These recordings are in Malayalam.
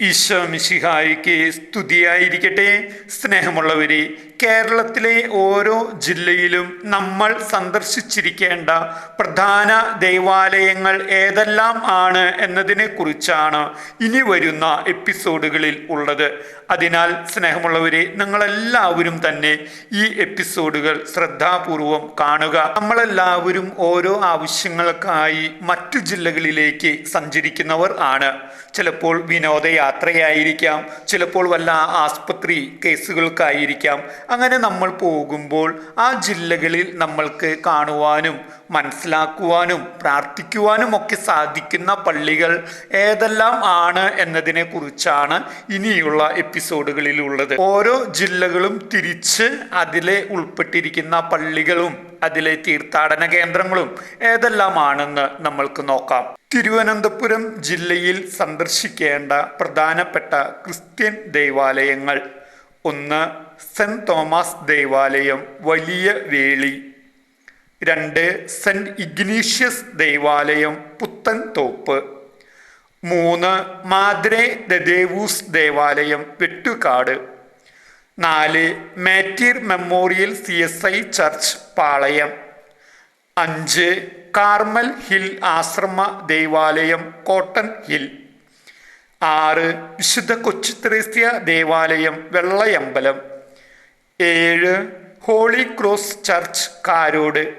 ഈശോ മിശിഹായിക്ക് സ്തുതിയായിരിക്കട്ടെ. സ്നേഹമുള്ളവരെ കേരളത്തിലെ ഓരോ ജില്ലയിലും നമ്മൾ സന്ദർശിച്ചിരിക്കേണ്ട പ്രധാന ദൈവാലയങ്ങൾ ഏതെല്ലാം ആണ് എന്നതിനെ കുറിച്ചാണ് ഇനി വരുന്ന എപ്പിസോഡുകളിൽ ഉള്ളത്. അതിനാൽ സ്നേഹമുള്ളവരെ നിങ്ങളെല്ലാവരും തന്നെ ഈ എപ്പിസോഡുകൾ ശ്രദ്ധാപൂർവം കാണുക. നമ്മളെല്ലാവരും ഓരോ ആവശ്യങ്ങൾക്കായി മറ്റു ജില്ലകളിലേക്ക് സഞ്ചരിക്കുന്നവർ ആണ്. ചിലപ്പോൾ വിനോദയാത്രയായിരിക്കാം ചിലപ്പോൾ വല്ല ആസ്പത്രി കേസുകൾക്കായിരിക്കാം. അങ്ങനെ നമ്മൾ പോകുമ്പോൾ ആ ജില്ലകളിൽ നമ്മൾക്ക് കാണുവാനും മനസ്സിലാക്കുവാനും പ്രാർത്ഥിക്കുവാനും ഒക്കെ സാധിക്കുന്ന പള്ളികൾ ഏതെല്ലാം ആണ് എന്നതിനെ കുറിച്ചാണ് ഇനിയുള്ള എപ്പിസോഡുകളിലുള്ളത്. ഓരോ ജില്ലകളും തിരിച്ച് അതിലെ ഉൾപ്പെട്ടിരിക്കുന്ന പള്ളികളും അതിലെ തീർത്ഥാടന കേന്ദ്രങ്ങളും ഏതെല്ലാമാണെന്ന് നമ്മൾക്ക് നോക്കാം. തിരുവനന്തപുരം ജില്ലയിൽ സന്ദർശിക്കേണ്ട പ്രധാനപ്പെട്ട ക്രിസ്ത്യൻ ദേവാലയങ്ങൾ. ഒന്ന് സെന്റ് തോമസ് ദേവാലയം വലിയ വേളി. രണ്ട് സെന്റ് ഇഗ്നീഷ്യസ് ദേവാലയം പുത്തൻ തോപ്പ്. മൂന്ന് മാദ്രേ ദദേവൂസ് ദേവാലയം വെട്ടുകാട്. നാല് martyr memorial C S I church Palayam. അഞ്ച് കാർമൽ ഹിൽ ആശ്രമ ദേവാലയം കോട്ടൺ ഹിൽ. ആറ് വിശുദ്ധ കൊച്ചുത്രേസ്യ ദേവാലയം വെള്ളയമ്പലം. ഏഴ് ഹോളി ക്രോസ് ചർച്ച് കാരോട്.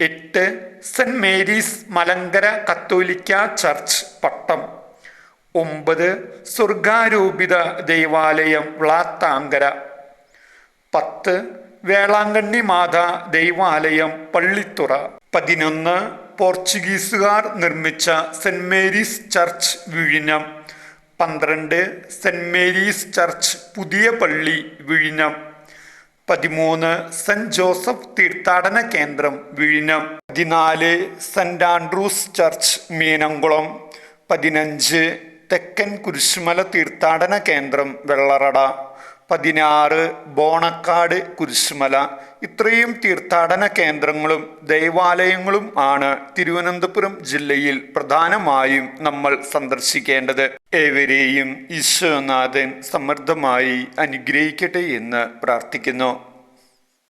എട്ട് സെന്റ് മേരീസ് മലങ്കര കത്തോലിക്ക ചർച്ച് പട്ടം. ഒമ്പത് സ്വർഗാരൂപിത ദൈവാലയം വ്ളാത്താങ്കര. പത്ത് വേളാങ്കണ്ണി മാതാ ദൈവാലയം പള്ളിത്തുറ. പതിനൊന്ന് പോർച്ചുഗീസുകാർ നിർമ്മിച്ച സെന്റ് മേരീസ് ചർച്ച് വിഴിഞ്ഞം. പന്ത്രണ്ട് സെന്റ് മേരീസ് ചർച്ച് പുതിയ പള്ളി വിഴിഞ്ഞം. പതിമൂന്ന് സെന്റ് ജോസഫ് തീർത്ഥാടന കേന്ദ്രം വിഴിഞ്ഞം. പതിനാല് സെന്റ് ആൻഡ്രൂസ് ചർച്ച് മീനംകുളം. പതിനഞ്ച് തെക്കൻ കുരിശുമല തീർത്ഥാടന കേന്ദ്രം വെള്ളറട. പതിനാറ് ബോണക്കാട് കുരിശുമല. ഇത്രയും തീർത്ഥാടന കേന്ദ്രങ്ങളും ദൈവാലയങ്ങളും ആണ് തിരുവനന്തപുരം ജില്ലയിൽ പ്രധാനമായും നമ്മൾ സന്ദർശിക്കേണ്ടത്. ഏവരെയും ഈശ്വനാഥൻ സമൃദ്ധമായി അനുഗ്രഹിക്കട്ടെ എന്ന് പ്രാർത്ഥിക്കുന്നു.